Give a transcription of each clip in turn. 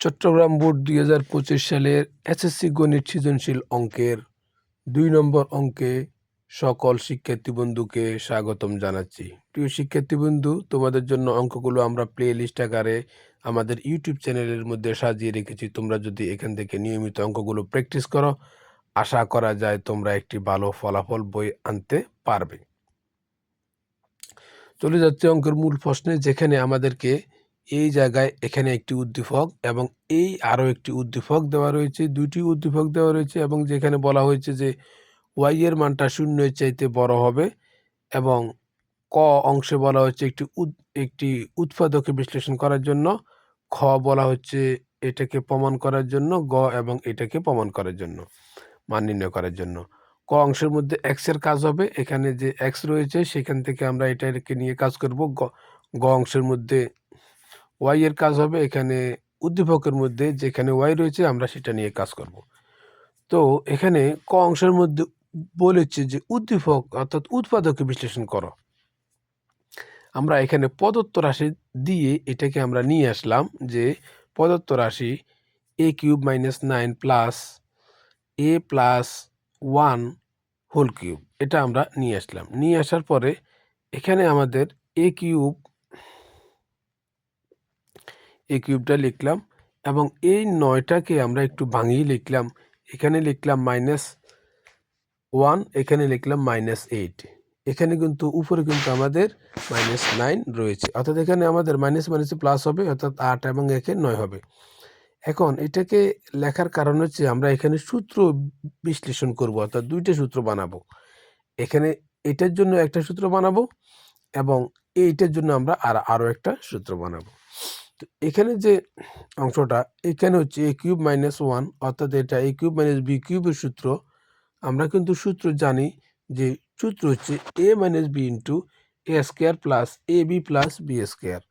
Chittagong board দুই হাজার পঁচিশ সালের এসএসসি গণিত সৃজনশীল অঙ্কের দুই নম্বর অঙ্কে সকল শিক্ষার্থী বন্ধুকে স্বাগতম জানাচ্ছি। প্রিয় শিক্ষার্থী বন্ধু, তোমাদের জন্য অঙ্কগুলো আমরা প্লে লিস্ট আকারে আমাদের ইউটিউব চ্যানেলের মধ্যে সাজিয়ে রেখেছি। তোমরা যদি এখান থেকে নিয়মিত অঙ্কগুলো প্র্যাকটিস করো, আশা করা যায় তোমরা একটি ভালো ফলাফল বই আনতে পারবে। চলে যাচ্ছে অঙ্কের মূল প্রশ্নে, যেখানে আমাদেরকে এই জায়গায় এখানে একটি উদ্দীপক এবং এই আরও একটি উদ্দীপক দেওয়া রয়েছে, দুটি উদ্দীপক দেওয়া রয়েছে এবং যেখানে বলা হয়েছে যে ওয়াই এর মানটা শূন্যের চাইতে বড় হবে এবং ক অংশে বলা হচ্ছে একটি একটি উৎপাদকে বিশ্লেষণ করার জন্য, খ বলা হচ্ছে এটাকে প্রমাণ করার জন্য, গ এবং এটাকে প্রমাণ করার জন্য, মান নির্ণয় করার জন্য। ক অংশের মধ্যে এক্সের কাজ হবে, এখানে যে এক্স রয়েছে সেখান থেকে আমরা এটাকে নিয়ে কাজ করব গ অংশের মধ্যে ওয়াই এর কাজ হবে এখানে উদ্দীপকের মধ্যে যেখানে ওয়াই রয়েছে আমরা সেটা নিয়ে কাজ করব। তো এখানে ক অংশের মধ্যে বলেছে যে উদ্দীপক অর্থাৎ উৎপাদকে বিশ্লেষণ করো। আমরা এখানে প্রদত্ত রাশি দিয়ে এটাকে আমরা নিয়ে আসলাম যে প্রদত্ত রাশি A cube minus nine plus A plus one whole cube. এটা আমরা নিয়ে আসলাম। নিয়ে আসার পরে এখানে আমাদের এ কিউব এই কিউবটা লিখলাম এবং এই নয়টাকে আমরা একটু ভাঙিয়ে লিখলাম। এখানে লিখলাম মাইনাস ওয়ান এখানে লিখলাম মাইনাস এইট এখানে কিন্তু উপরে কিন্তু আমাদের মাইনাস নাইন রয়েছে। অর্থাৎ এখানে আমাদের মাইনাস মাইনাসে প্লাস হবে, অর্থাৎ আট এবং একে নয় হবে। এখন এটাকে লেখার কারণ হচ্ছে আমরা এখানে সূত্র বিশ্লেষণ করব, অর্থাৎ দুইটা সূত্র বানাবো। এখানে এটার জন্য একটা সূত্র বানাবো এবং এইটার জন্য আমরা আর আরও একটা সূত্র বানাবো। তো এখানে যে অংশটা, এখানে হচ্ছে এ কিউব মাইনাস ওয়ান অর্থাৎ এটা এ কিউব মাইনাস বি কিউবের সূত্র, আমরা কিন্তু সূত্র জানি যে সূত্র হচ্ছে A minus B into A square plus A B plus B square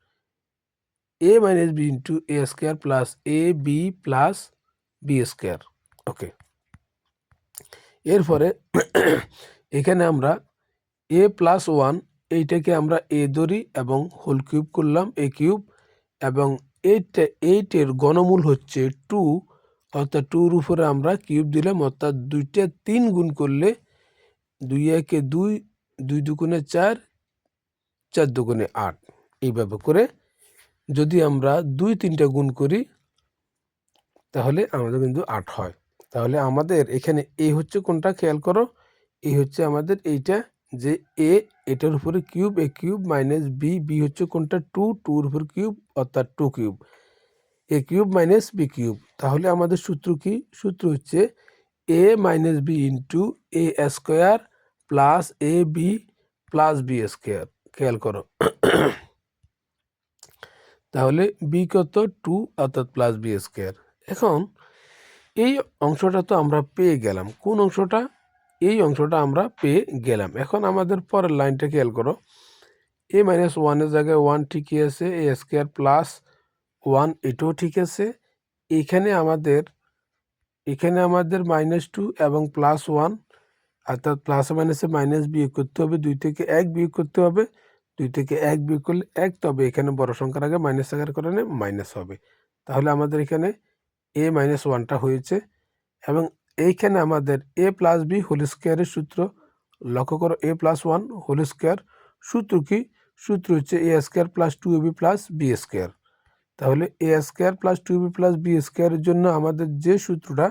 A minus B into A square plus A B plus B square okay এরপরে এখানে আমরা এ প্লাস ওয়ান এইটাকে আমরা এ ধরি এবং হোল কিউব করলাম এ কিউব এবং এইটটা এইটের গণমূল হচ্ছে টু অর্থাৎ টুর উপরে আমরা কিউব দিলাম, অর্থাৎ দুইটা তিন গুণ করলে দুই একে দুই দুই দুগুণে চার চার দুগুণে আট। এইভাবে করে যদি আমরা দুই তিনটা গুণ করি, তাহলে আমাদের কিন্তু আট হয়। তাহলে আমাদের এখানে এই হচ্ছে কোনটা, খেয়াল করো এই হচ্ছে আমাদের এইটা যে এ এটার উপরে cube A cube minus B B হচ্ছে কোনটা? টু টুর উপর কিউব, অর্থাৎ two cube. A cube minus B cube. তাহলে আমাদের সূত্র কি? সূত্র হচ্ছে A minus B into A square plus A B plus B square খেয়াল করো। তাহলে বি কত? টু অর্থাৎ প্লাস বি স্কোয়ার এখন, এই অংশটা তো আমরা পেয়ে গেলাম। কোন অংশটা? এই অংশটা আমরা পেয়ে গেলাম। এখন আমাদের পরের লাইনটা খেয়াল করো। এ মাইনাস ওয়ানের জায়গায় ওয়ান ঠিকই আছে, এ স্কোয়ার প্লাস ওয়ান এটাও ঠিক আছে। এখানে আমাদের এখানে আমাদের মাইনাস টু এবং প্লাস ওয়ান অর্থাৎ প্লাস মাইনাসে মাইনাস বিয়োগ করতে হবে, দুই থেকে এক বিয়োগ করতে হবে। দুই থেকে এক বিয়োগ করলে এক, তবে এখানে বড় সংখ্যার আগে মাইনাস থাকার কারণে মাইনাস হবে। তাহলে আমাদের এখানে এ মাইনাস ওয়ানটা হয়েছে এবং এইখানে আমাদের এ প্লাস বি হোল স্কোয়ারের সূত্র। লক্ষ্য করো A plus one whole square সূত্র কি? সূত্র হচ্ছে A square plus two A B plus B square তাহলে A square plus two B plus B স্কোয়ারের জন্য আমাদের যে সূত্রটা,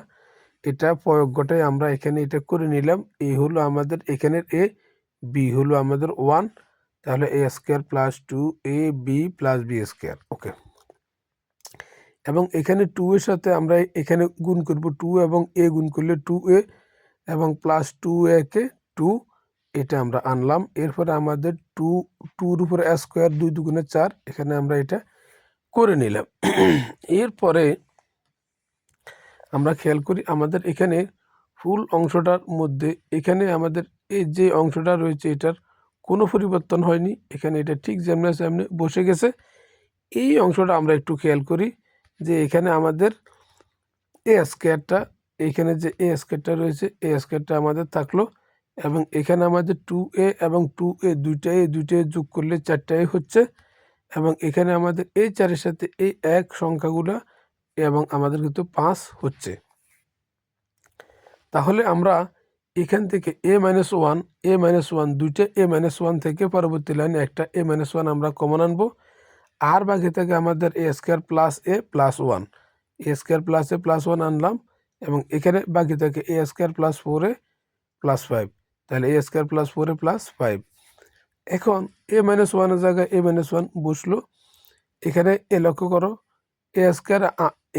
এটা প্রয়োগটাই আমরা এখানে এটা করে নিলাম। এই হলো আমাদের এখানের এ বি হলো আমাদের ওয়ান তাহলে A square plus two A B plus B square okay এবং এখানে টু এর সাথে আমরা এখানে গুণ করব টু এবং এ গুণ করলে টু এ এবং প্লাস টু একে টু এটা আমরা আনলাম। এরপরে আমাদের টু টুর উপরে স্কোয়ার দুই দুগুণে চার, এখানে আমরা এটা করে নিলাম। এরপরে আমরা খেয়াল করি আমাদের এখানে ফুল অংশটার মধ্যে, এখানে আমাদের এই যে অংশটা রয়েছে, এটার কোনো পরিবর্তন হয়নি। এখানে এটা ঠিক যেমন সামনে বসে গেছে। এই অংশটা আমরা একটু খেয়াল করি। যে এখানে আমাদের এ স্কোয়ারটা এখানে যে এ স্কোয়ারটা রয়েছে এ স্কোয়ারটা আমাদের থাকল এবং এখানে আমাদের টু এ এবং টু এ দুইটা এ দুইটা এ যোগ করলে চারটা এ হচ্ছে এবং এখানে আমাদের এই চারের সাথে এই এক সংখ্যাগুলো এবং আমাদের কিন্তু পাঁচ হচ্ছে। তাহলে আমরা এখান থেকে A minus one A minus one দুইটা এ মাইনাস ওয়ান থেকে পরবর্তী লাইনে একটা এ মাইনাস ওয়ান আমরা কমন আনব। আর বাকি থেকে আমাদের A square plus A plus one A square plus A plus one আনলাম এবং এখানে বাকি থেকে A square plus four plus five তাহলে A square plus four plus five এখন এ মাইনাস ওয়ানের জায়গায় এ মাইনাস ওয়ান বসল। এখানে এ লক্ষ্য করো এ স্কোয়ার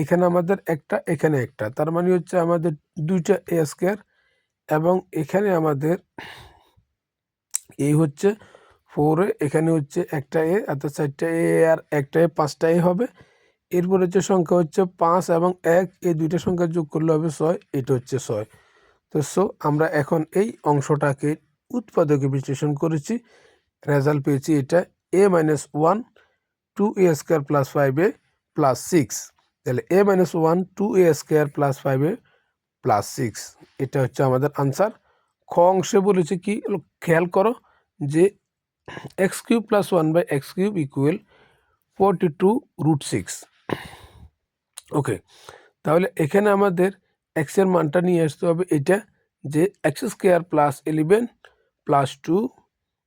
এখানে আমাদের একটা, এখানে একটা। তার মানে হচ্ছে আমাদের দুইটা এ স্কোয়ার এবং এখানে আমাদের, এই হচ্ছে ফোরে এখানে হচ্ছে একটা এ অর্থাৎ চারটা এ, আর একটা এ, পাঁচটা এ হবে। এরপর হচ্ছে সংখ্যা হচ্ছে পাঁচ এবং এক, এই দুইটা সংখ্যা যোগ করলে হবে ছয়, এটা হচ্ছে ছয়। তো সো আমরা এখন এই অংশটাকে উৎপাদকে বিশ্লেষণ করেছি। রেজাল্ট পেয়েছি এটা A minus one two A square plus five A plus six তাহলে A minus one two A square plus five A plus six এটা হচ্ছে আমাদের আনসার খ অংশে বলেছে কি, খেয়াল করো যে X cube plus one by X cube equal forty two root six okay তাহলে এখানে আমাদের এক্সের মানটা নিয়ে আসতে হবে এটা যে X square plus eleven plus two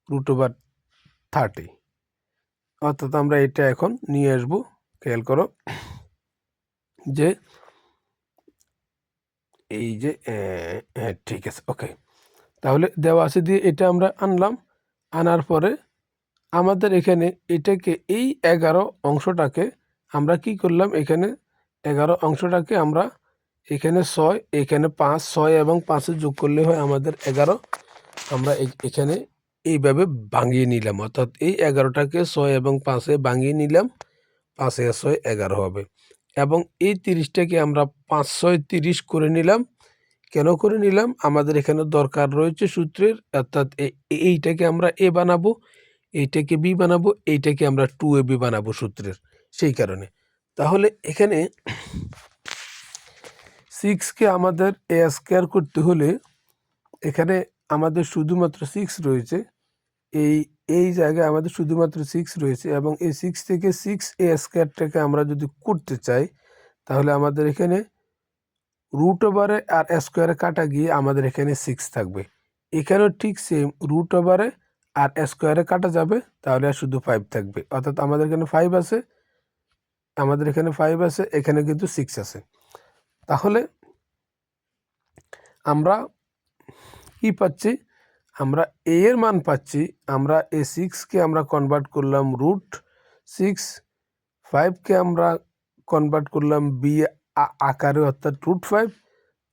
root over thirty অর্থাৎ আমরা এটা এখন নিয়ে আসব, খেয়াল করো, যে এই যে হ্যাঁ ঠিক আছে ওকে তাহলে দেওয়া আছে দিয়ে এটা আমরা আনলাম। আনার পরে আমাদের এখানে এটাকে এই এগারো অংশটাকে আমরা কি করলাম? এখানে এগারো অংশটাকে আমরা এখানে ছয়, এখানে পাঁচ, ছয় এবং পাঁচে যোগ করলে হয় আমাদের এগারো। আমরা এখানে এইভাবে ভাঙিয়ে নিলাম। অর্থাৎ এই এগারোটাকে ছয় এবং পাঁচে ভাঙিয়ে নিলাম। পাঁচে ছয় এগারো হবে। এবং এই তিরিশটাকে আমরা পাঁচ, ছয়, তিরিশ করে নিলাম। কেন করে নিলাম? আমাদের এখানে দরকার রয়েছে সূত্রের, অর্থাৎ এইটাকে আমরা এ বানাবো, এইটাকে বি বানাবো, এইটাকে আমরা টু এ বি বানাবো সূত্রের, সেই কারণে। তাহলে এখানে সিক্সকে আমাদের এ স্কোয়ার করতে হলে এখানে আমাদের শুধুমাত্র সিক্স রয়েছে। এই এই জায়গায় আমাদের শুধুমাত্র সিক্স রয়েছে এবং এই সিক্স থেকে সিক্স এ স্কোয়ারটাকে আমরা যদি করতে চাই, তাহলে আমাদের এখানে রুট ওভারে আর স্কোয়ারে কাটা গিয়ে আমাদের এখানে সিক্স থাকবে। এখানেও ঠিক সেম রুট ওভারে আর স্কোয়ারে কাটা যাবে, তাহলে আর শুধু ফাইভ থাকবে। অর্থাৎ আমাদের এখানে ফাইভ আছে, আমাদের এখানে ফাইভ আছে, এখানে কিন্তু সিক্স আছে। তাহলে আমরা কি পাচ্ছি? আমরা এ এর মান পাচ্ছি, আমরা এ সিক্সকে আমরা কনভার্ট করলাম রুট সিক্স ফাইভকে আমরা কনভার্ট করলাম বি আকারে অর্থাৎ রুট ফাইভ,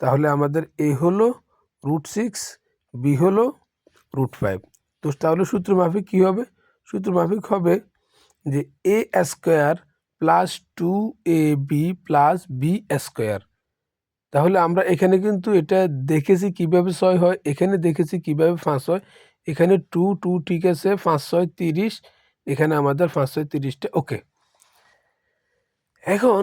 তাহলে আমাদের এ হলো রুট সিক্স, বি হলো রুট ফাইভ। তো তাহলে সূত্র মাফিক কী হবে? সূত্র মাফিক হবে যে A square plus two A B plus B square. তাহলে আমরা এখানে কিন্তু এটা দেখেছি কীভাবে ছয় হয়, এখানে দেখেছি কীভাবে পাঁচ হয়। এখানে টু টু ঠিক আছে, পাঁচ ছয় তিরিশ, এখানে আমাদের পাঁচ ছয় তিরিশটা, ওকে। এখন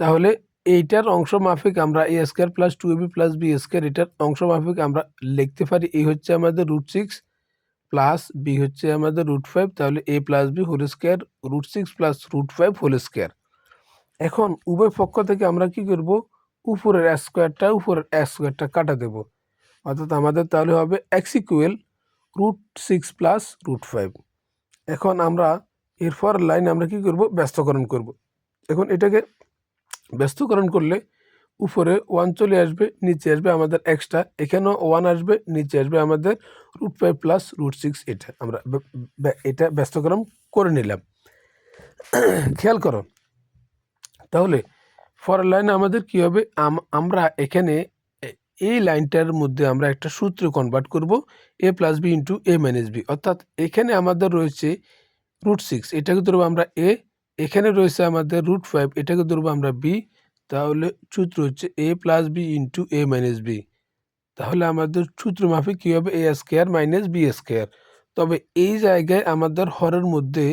তাহলে এইটার অংশ মাফিক আমরা A square plus two B plus B square এটার অংশ মাফিক আমরা লিখতে পারি এই হচ্ছে আমাদের রুট সিক্স প্লাস বি হচ্ছে আমাদের রুট ফাইভ তাহলে A plus B whole square root six plus root five whole square এখন উভয় পক্ষ থেকে আমরা কি করব? উপরের স্কোয়ারটা উপরের স্কোয়ারটা কাটা দেব। অর্থাৎ আমাদের তাহলে হবে x equal root six plus root five এখন আমরা এরপর লাইন আমরা কি করব? ব্যস্তকরণ করব। এখন এটাকে ব্যস্তকরণ করলে উপরে ওয়ান চলে আসবে, নিচে আসবে আমাদের এক্সট্রা এখানেও ওয়ান আসবে, নিচে আসবে আমাদের root five plus root six এটা আমরা এটা ব্যস্তকরণ করে নিলাম। খেয়াল করো, তাহলে ফর লাইনে আমাদের কি হবে? আম- আমরা এখানে এই লাইনটার মধ্যে আমরা একটা সূত্র কনভার্ট করব a plus b into a minus b অর্থাৎ এখানে আমাদের রয়েছে রুট সিক্স এটাকে ধরবো আমরা এ এখানে রয়েছে আমাদের রুট ফাইভ এটাকে ধরবো আমরা বি তাহলে সূত্র হচ্ছে a plus b into a minus b তাহলে আমাদের সূত্র মাফিক কী হবে? A square minus b square তবে এই জায়গায় আমাদের হরের মধ্যে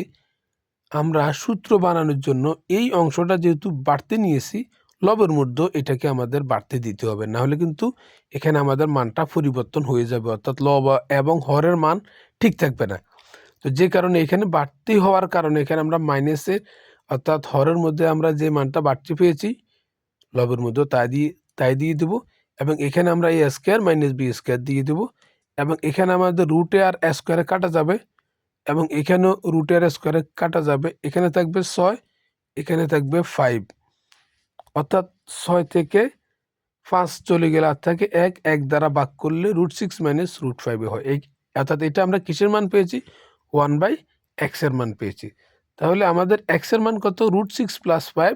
আমরা সূত্র বানানোর জন্য এই অংশটা যেহেতু বাড়তে নিয়েছি, লবের মধ্যে এটাকে আমাদের বাড়তে দিতে হবে। না হলে কিন্তু এখানে আমাদের মানটা পরিবর্তন হয়ে যাবে, অর্থাৎ লব এবং হরের মান ঠিক থাকবে না। তো যে কারণে এখানে বাড়তি হওয়ার কারণে এখানে আমরা মাইনাসে অর্থাৎ হরের মধ্যে আমরা যে মানটা বাড়তি পেয়েছি, লবের মধ্যে তাই দিয়ে তাই দিয়ে দেবো। এবং এখানে আমরা a square minus b square দিয়ে দেবো। এবং এখানে আমাদের রুটে আর স্কোয়ারে কাটা যাবে। এবং এখানেও রুটে আর স্কোয়ারে কাটা যাবে। এখানে থাকবে ছয়, এখানে থাকবে ফাইভ অর্থাৎ ছয় থেকে পাঁচ চলে গেলে আর থাকে এক এক দ্বারা বাক করলে রুট সিক্স মাইনাস রুট ফাইভে হয়। এই, অর্থাৎ এটা আমরা কিসের মান পেয়েছি? ওয়ান বাই এক্সের মান পেয়েছি। তাহলে আমাদের এক্সের মান কত? Root six plus five.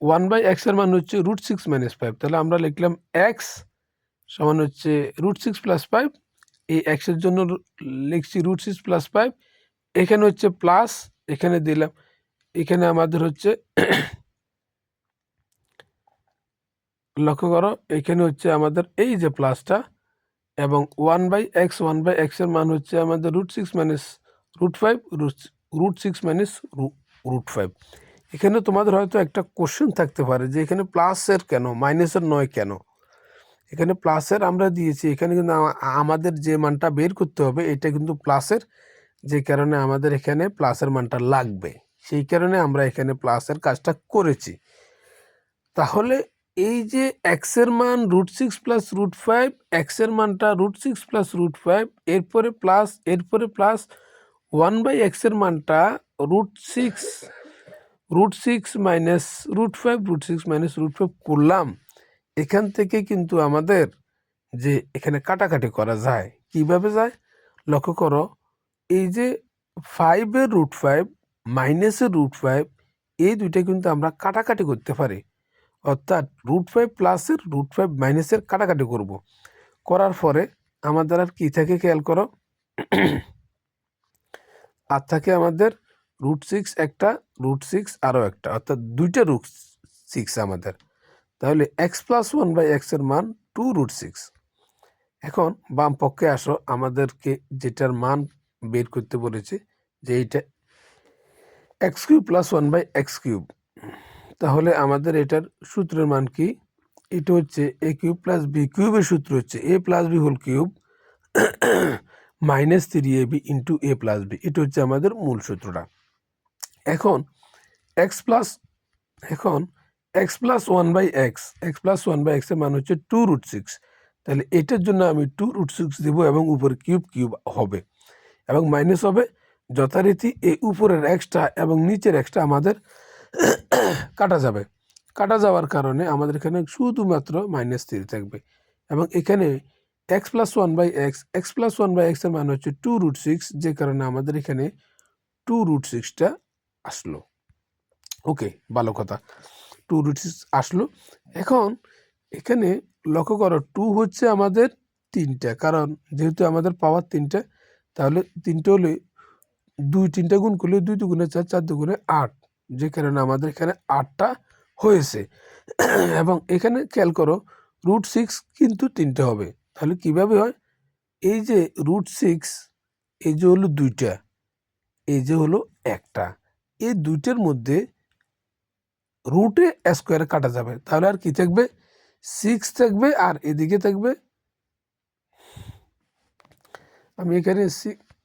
One by এক্সের মান হচ্ছে রুট সিক্স মাইনাস ফাইভ। তাহলে আমরা লিখলাম এক্স সমান হচ্ছে রুট সিক্স প্লাস ফাইভ। এই এক্সের জন্য লিখছি রুট সিক্স প্লাস ফাইভ। এখানে হচ্ছে প্লাস, এখানে দিলাম। এখানে আমাদের হচ্ছে লক্ষ্য করো, এখানে হচ্ছে আমাদের এই যে প্লাসটা এবং one by x one by এক্সের মান হচ্ছে আমাদের root six minus root five root root six minus root five এখানে তোমাদের হয়তো একটা কোশ্চেন থাকতে পারে যে এখানে প্লাসের কেন মাইনাসের নয় কেন? এখানে প্লাসের আমরা দিয়েছি, এখানে কিন্তু আমাদের যে মানটা বের করতে হবে, এটা কিন্তু প্লাসের যে কারণে আমাদের এখানে প্লাসের মানটা লাগবে। সেই কারণে আমরা এখানে প্লাসের কাজটা করেছি। তাহলে এই যে এক্সের মান root six plus root five এক্সের মানটা root six plus root five এরপরে প্লাস এরপরে প্লাস ওয়ান বাই এক্সের মানটা root six root six minus root five root six minus root five করলাম। এখান থেকে কিন্তু আমাদের যে এখানে কাটাকাটি করা যায়, কীভাবে যায়? লক্ষ্য করো, এই যে ফাইভের রুট ফাইভ মাইনাসের রুট ফাইভ এই দুইটা কিন্তু আমরা কাটাকাটি করতে পারি। অর্থাৎ রুট ফাইভ প্লাসের রুট ফাইভ মাইনাসের কাটাকাটি করব। করার পরে আমাদের আর কী থাকে খেয়াল করো? আর থাকে আমাদের রুট সিক্স একটা রুট সিক্স আরও একটা, অর্থাৎ দুইটা রুট সিক্স আমাদের। তাহলে এক্স প্লাস ওয়ান বাই এক্সের মান টু রুট সিক্স এখন বাম পক্ষে আসো, আমাদেরকে যেটার মান বের করতে বলেছে, যে এইটা x cube plus one by x cube তাহলে আমাদের এটার সূত্রের মান কি? এটা হচ্ছে এ কিউব প্লাস বি কিউবের সূত্র হচ্ছে a plus b whole cube minus three a b into a plus b এটা হচ্ছে আমাদের মূল সূত্রটা। এখন এক্স প্লাস এখন x plus one by x x plus one by এক্সের মান হচ্ছে টু রুট সিক্স তাহলে এটার জন্য আমি টু রুট সিক্স দেবো এবং উপরে কিউব কিউব হবে। এবং মাইনাস হবে যথারীতি এই উপরের এক্সট্রা এবং নিচের এক্সট্রা আমাদের কাটা যাবে। কাটা যাওয়ার কারণে আমাদের এখানে শুধুমাত্র মাইনাস থ্রি থাকবে এবং এখানে x plus one by x x plus one by এক্সের মান হচ্ছে টু রুট সিক্স যে কারণে আমাদের এখানে টু রুট সিক্সটা আসলো। ওকে ভালো কথা। টু রুট সিক্স আসলো। এখন এখানে লক্ষ্য করো টু হচ্ছে আমাদের তিনটা, কারণ যেহেতু আমাদের পাওয়ার তিনটা, তাহলে তিনটে হলে দুই, তিনটা গুণ করলে দুই দুগুণে চার চার দুগুণে আট। যে কারণে আমাদের এখানে আটটা হয়েছে। এবং এখানে খেয়াল করো রুট সিক্স কিন্তু তিনটে হবে। তাহলে কীভাবে হয়? এই যে রুট সিক্স এই যে হলো দুইটা, এই যে হলো একটা, এই দুইটার মধ্যে রুটে স্কোয়ারে কাটা যাবে। তাহলে আর কি থাকবে? সিক্স থাকবে আর এদিকে থাকবে। আমি এখানে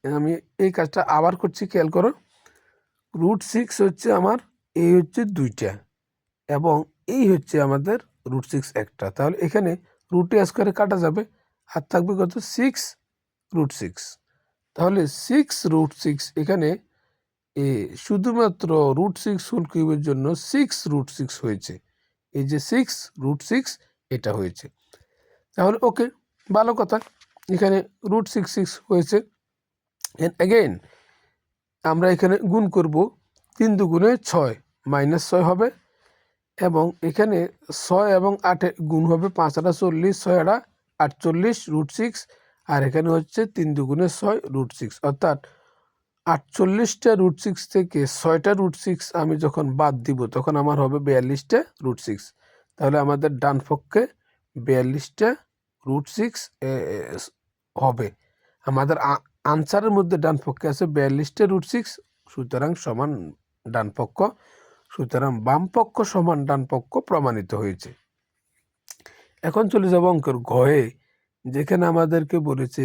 আমি এই কাজটা আবার করছি, খেয়াল করো। রুট সিক্স হচ্ছে আমার এই হচ্ছে দুইটা এবং এই হচ্ছে আমাদের রুট সিক্স একটা। তাহলে এখানে রুটে স্কোয়ারে কাটা যাবে আর থাকবে কত সিক্স রুট সিক্স তাহলে সিক্স রুট সিক্স এখানে এ শুধুমাত্র রুট সিক্স হোল কিউবের জন্য সিক্স রুট সিক্স হয়েছে। এই যে সিক্স রুট সিক্স এটা হয়েছে। তাহলে ওকে ভালো কথা। এখানে রুট সিক্স সিক্স হয়েছে। অ্যাগেইন আমরা এখানে গুণ করব তিন দুগুণে ছয়, মাইনাস ছয় হবে এবং এখানে ছয় এবং আটে গুণ হবে পাঁচ, আটা চল্লিশ, ছয়, আটা আটচল্লিশ, রুট সিক্স আর এখানে হচ্ছে তিন দুগুণে ছয়, রুট সিক্স। অর্থাৎ আটচল্লিশটা রুট সিক্স থেকে ছয়টা রুট সিক্স আমি যখন বাদ দিব, তখন আমার হবে বিয়াল্লিশটা রুট সিক্স। তাহলে আমাদের ডান পক্ষে বিয়াল্লিশটা রুট সিক্স হবে। আমাদের আনসারের মধ্যে ডান পক্ষে আছে বিয়াল্লিশটা রুট সিক্স সুতরাং সমান ডান পক্ষ সুতরাং বাম পক্ষ সমান ডান পক্ষ প্রমাণিত হয়েছে। এখন চলে যাব অঙ্কের ঘয়ে, যেখানে আমাদেরকে বলেছে,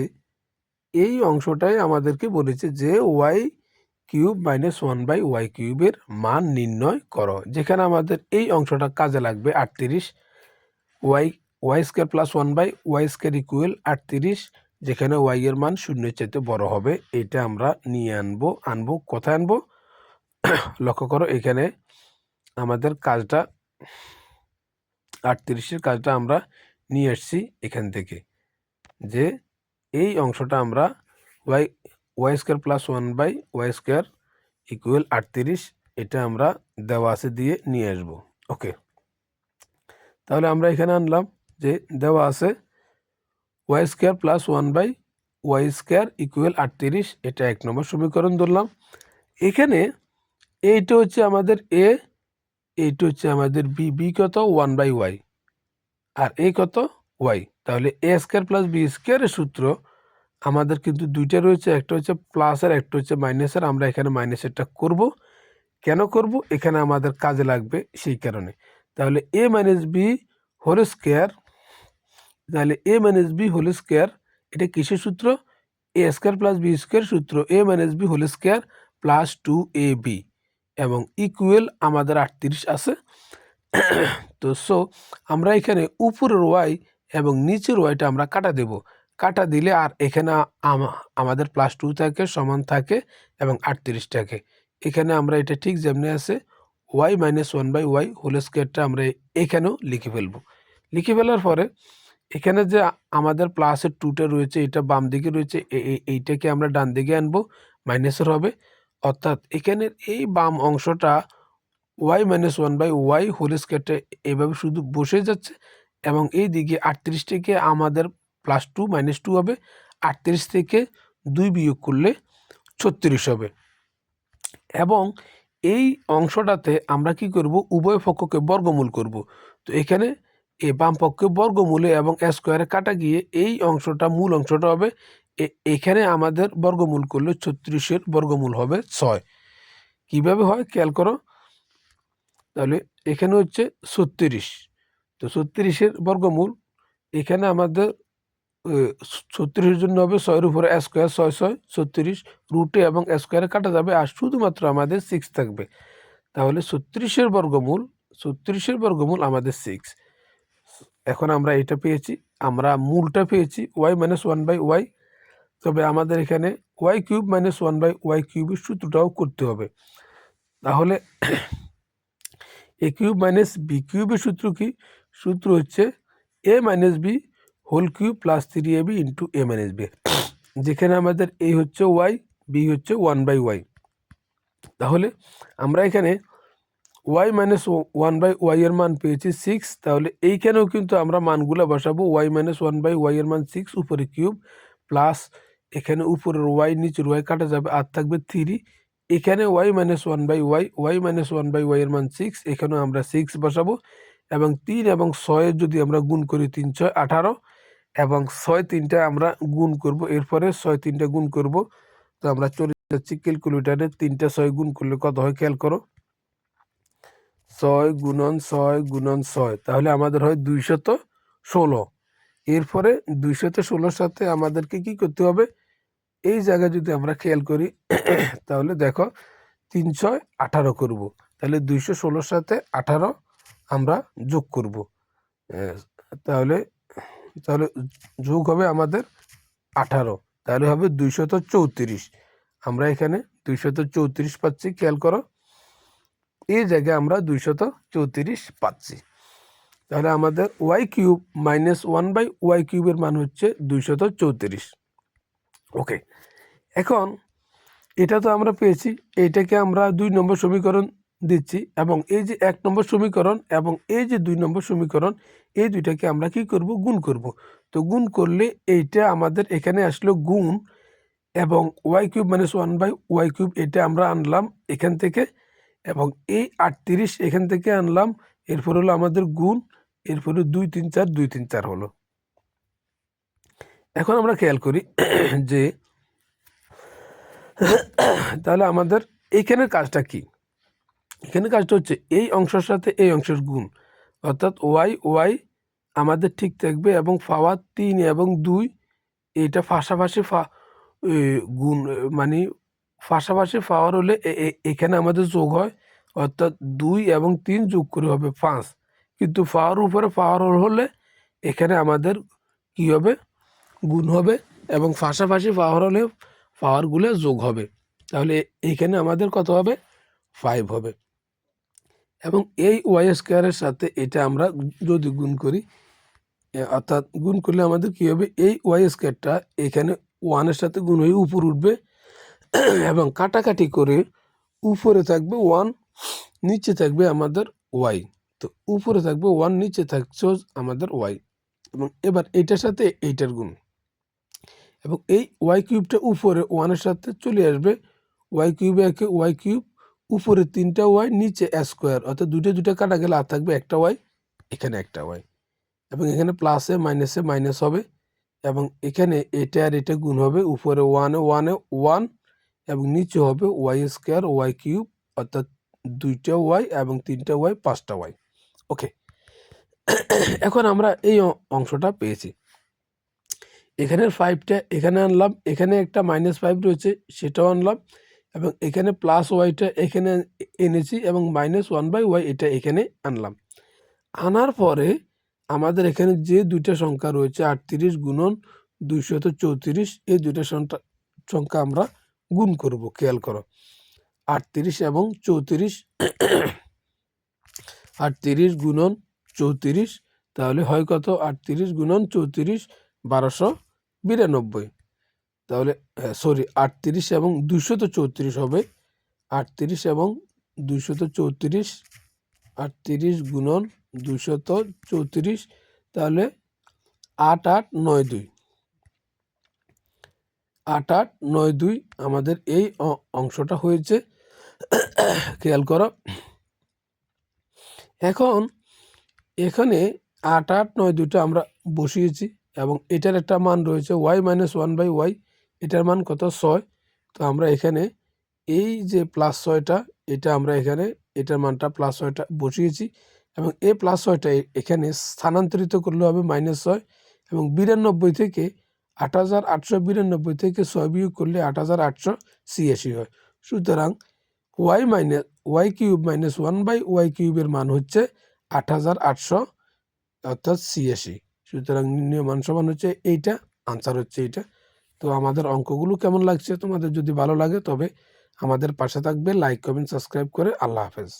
এই অংশটাই আমাদেরকে বলেছে যে y cube minus one by y কিউবের মান নির্ণয় করো, যেখানে আমাদের এই অংশটা কাজে লাগবে আটত্রিশ y y square plus one by y square equal আটত্রিশ যেখানে ওয়াই এর মান শূন্যের চাইতে বড় হবে, এটা আমরা নিয়ে আনব আনব, কোথায় আনব? লক্ষ্য করো, এখানে আমাদের কাজটা, আটত্রিশের কাজটা আমরা নিয়ে আসছি এখান থেকে, যে এই অংশটা আমরা y y square plus one by y square equal আটত্রিশ, এটা আমরা দেওয়া আছে দিয়ে নিয়ে আসব ওকে তাহলে আমরা এখানে আনলাম যে দেওয়া আছে y square plus one by y square equal আটত্রিশ, এটা এক নম্বর সমীকরণ ধরলাম। এখানে এইটা হচ্ছে আমাদের এ এইটা হচ্ছে আমাদের বি বি কত? ওয়ান বাই ওয়াই আর এ কত? ওয়াই তাহলে এ স্কোয়ার প্লাস বি স্কোয়ারের সূত্র আমাদের কিন্তু দুইটা রয়েছে, একটা হচ্ছে প্লাসের একটা হচ্ছে মাইনাসের আমরা এখানে মাইনাসেরটা করব। কেন করব? এখানে আমাদের কাজে লাগবে সেই কারণে। তাহলে a minus b whole square তাহলে a minus b whole square এটা কিসের সূত্র? A square plus b square সূত্র। A minus b whole square plus two a b এবং ইকুয়েল আমাদের আটত্রিশ আছে। তো সো আমরা এখানে উপরের ওয়াই এবং নিচের ওয়াইটা আমরা কাটা দেব। কাটা দিলে আর এখানে আমাদের প্লাস টু থাকে, সমান থাকে এবং আটত্রিশ থাকে। এখানে আমরা এটা ঠিক যেমনি আছে y minus one by y whole স্কোয়ারটা আমরা এখানেও লিখে ফেলব। লিখে ফেলার পরে এখানে যে আমাদের প্লাসের টুটা রয়েছে, এটা বাম দিকে রয়েছে এইটাকে আমরা ডান দিকে আনব মাইনাসের হবে। অর্থাৎ এখানের এই বাম অংশটা y minus one by y whole স্কোয়ারটা এভাবে শুধু বসে যাচ্ছে এবং এই দিকে আটত্রিশ থেকে আমাদের প্লাস টু মাইনাস টু হবে, আটত্রিশ থেকে দুই বিয়োগ করলে ছত্রিশ হবে। এবং এই অংশটাতে আমরা কি করব? উভয় পক্ষকে বর্গমূল করব। তো এখানে এই বাম পক্ষে বর্গমূলে এবং স্কোয়ারে কাটা গিয়ে এই অংশটা মূল অংশটা হবে। এ- এখানে আমাদের বর্গমূল করলে ছত্রিশের বর্গমূল হবে ছয়। কীভাবে হয় খেয়াল করো? তাহলে এখানে হচ্ছে ছত্রিশ। তো ছত্রিশের বর্গমূল, এখানে আমাদের ছত্রিশের জন্য হবে ছয়ের উপরে স্কোয়ার ছয় ছয়, ছত্রিশ রুটে এবং স্কোয়ারে কাটা যাবে আর শুধুমাত্র আমাদের সিক্স থাকবে। তাহলে ছত্রিশের বর্গমূল ছত্রিশের বর্গমূল আমাদের সিক্স এখন আমরা এটা পেয়েছি, আমরা মূলটা পেয়েছি y minus one by y তবে আমাদের এখানে y cube minus one by y কিউবের সূত্রটাও করতে হবে। তাহলে এ কিউব মাইনাস বি কিউবের সূত্র কি? সূত্র হচ্ছে a minus b whole cube plus three a b into a minus b যেখানে আমাদের এ হচ্ছে ওয়াই বি হচ্ছে ওয়ান বাই ওয়াই তাহলে আমরা এখানে y minus one by y এর মান পেয়েছি সিক্স তাহলে এইখানেও কিন্তু আমরা মানগুলো বসাবো y minus one by y এর মান সিক্স উপরে কিউব প্লাস এখানে উপরের ওয়াই নিচের ওয়াই কাটা যাবে, আর থাকবে থ্রি এখানে y minus one by y y minus one by y এর মান সিক্স এখানেও আমরা সিক্স বসাবো, এবং তিন এবং ছয়ের যদি আমরা গুণ করি তিন, ছয়, আঠারো, এবং ছয় তিনটা আমরা গুণ করব, এরপরে ছয় তিনটা গুণ করব, তো আমরা চলে যাচ্ছি ক্যালকুলেটারে তিনটা ছয় গুণ করলে কত হয়, খেয়াল করো। ছয় গুণন ছয় গুণন ছয়। তাহলে আমাদের হয় দুইশত ষোলো। এরপরে দুইশত ষোলোর সাথে আমাদেরকে কি করতে হবে? এই জায়গায় যদি আমরা খেয়াল করি, তাহলে দেখো তিন ছয় আঠারো করব। তাহলে দুইশো ষোলোর সাথে আঠারো আমরা যোগ করব। তাহলে তাহলে যোগ হবে আমাদের আঠারো। তাহলে হবে দুইশত চৌত্রিশ। আমরা এখানে দুইশত চৌত্রিশ পাচ্ছি, খেয়াল করো। এই জায়গায় আমরা দুইশত চৌত্রিশ পাচ্ছি। তাহলে আমাদের y cube minus one by y কিউবের মান হচ্ছে দুইশত চৌত্রিশ। ওকে এখন এটা তো আমরা পেয়েছি এইটাকে আমরা দুই নম্বর সমীকরণ দিচ্ছি এবং এই যে এক নম্বর সমীকরণ এবং এই যে দুই নম্বর সমীকরণ, এই দুইটাকে আমরা কি করব? গুণ করব। তো গুণ করলে এইটা আমাদের এখানে আসলো গুণ এবং y cube minus one by y cube এটা আমরা আনলাম এখান থেকে। এবং এই আটত্রিশ এখান থেকে আনলাম, এরপর হলো আমাদের গুণ, এরপরে দুই তিন চার, দুই তিন চার হলো। এখন আমরা খেয়াল করি যে তাহলে আমাদের এইখানের কাজটা কি? এখানে কাজটা হচ্ছে এই অংশের সাথে এই অংশের গুণ, অর্থাৎ ওয়াই ওয়াই আমাদের ঠিক থাকবে এবং পাওয়ার তিন এবং দুই, এটা পাশাপাশি গুণ মানে পাশাপাশি পাওয়ার হলে এখানে আমাদের যোগ হয়, অর্থাৎ দুই এবং তিন যোগ করে হবে পাঁচ। কিন্তু পাওয়ার উপরে পাওয়ার হলে এখানে আমাদের কি হবে? গুণ হবে এবং পাশাপাশি পাওয়ার হলে পাওয়ারগুলো যোগ হবে। তাহলে এইখানে আমাদের কত হবে? ফাইভ হবে। এবং এই ওয়াই স্কোয়ারের সাথে এটা আমরা যদি গুণ করি অর্থাৎ গুণ করলে আমাদের কি হবে? এই ওয়াই স্কোয়ারটা এখানে ওয়ানের সাথে গুণ হয়ে উপর উঠবে। এবং কাটাকাটি করে উপরে থাকবে ওয়ান নিচে থাকবে আমাদের ওয়াই তো উপরে থাকবে ওয়ান নিচে থাকছে আমাদের ওয়াই এবং এবার এইটার সাথে এইটার গুণ। এবং এই ওয়াই কিউবটা উপরে ওয়ানের সাথে চলে আসবে। ওয়াই কিউবে একে ওয়াই কিউব উপরে তিনটা ওয়াই নিচে স্কোয়ার অর্থাৎ দুটো দুটো কাটা গেলে আর থাকবে একটা ওয়াই এখানে একটা ওয়াই এবং এখানে প্লাসে মাইনাসে মাইনাস হবে। এবং এখানে এটা আর এটা গুণ হবে। উপরে ওয়ানে ওয়ানে ওয়ান এবং নিচে হবে ওয়াই স্কোয়ার ওয়াই কিউব অর্থাৎ দুইটা ওয়াই এবং তিনটা ওয়াই পাঁচটা ওয়াই ওকে এখন আমরা এই অংশটা পেয়েছি। এখানের ফাইভটা এখানে আনলাম, এখানে একটা মাইনাস ফাইভ রয়েছে, সেটাও আনলাম, এবং এখানে প্লাস ওয়াইটা এখানে এনেছি এবং মাইনাস ওয়ান বাই ওয়াই এটা এখানে আনলাম। আনার পরে আমাদের এখানে যে দুইটা সংখ্যা রয়েছে, আটত্রিশ গুণন দুইশত চৌত্রিশ, এই দুইটা সংখ্যা সংখ্যা আমরা গুণ করব, খেয়াল করো। আটত্রিশ এবং চৌত্রিশ, আটত্রিশ গুণন চৌত্রিশ, তাহলে হয় কত? আটত্রিশ গুণন চৌত্রিশ, বারোশো বিরানব্বই। তাহলে সরি আটত্রিশ এবং দুশো তো চৌত্রিশ হবে। আটত্রিশ এবং দুশত চৌত্রিশ, আটত্রিশ গুণন দুশত চৌত্রিশ, তাহলে আট আট নয় দুই। আট আট নয় দুই আমাদের এই অংশটা হয়েছে। খেয়াল করো। এখন এখানে আট আট নয় দুইটা আমরা বসিয়েছি এবং এটার একটা মান রয়েছে y minus one by y, এটার মান কত? ছয়। তো আমরা এখানে এই যে প্লাস ছয়টা, এটা আমরা এখানে এটার মানটা প্লাস ছয়টা বসিয়েছি এবং এই প্লাস ছয়টা এখানে স্থানান্তরিত করলে হবে মাইনাস ছয় এবং বিরানব্বই থেকে আট হাজার আটশো বিরানব্বই থেকে ছয় বিয়োগ করলে আট হাজার আটশো ছিয়াশি হয়। সুতরাং y minus y cube minus one by y কিউবের মান হচ্ছে আট হাজার আটশো অর্থাৎ ছিয়াশি। সুতরাং নির্ণয় মান সমান হচ্ছে এইটা আনসার হচ্ছে এইটা। তো আমাদের অঙ্কগুলো কেমন লাগছে তোমাদের যদি ভালো লাগে তবে আমাদের পাশে থাকবে লাইক কমেন্ট সাবস্ক্রাইব করে। আল্লাহ হাফেজ।